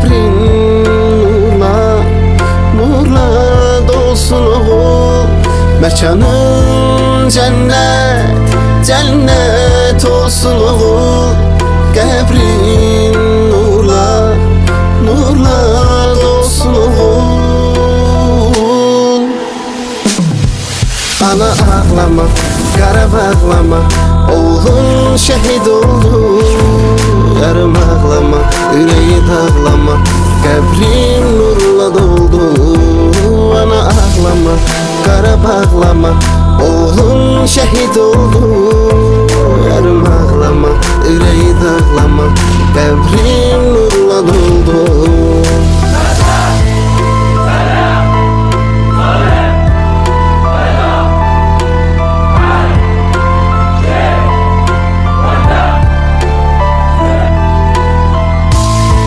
Qəbrin nurla, nurla dolsun oğul. Məkanın cennet, cennet olsun oğul. Qəbrin nurla, nurla dolsun oğul. Ana ağlama, qara bağlama. Oğlun şehit oldu yüreği dağlama Qəbrin nurla doldu Ana ağlama, qara bağlama Oğlun şehit oldu. Yarım ağlama, yüreği dağlama. Nurla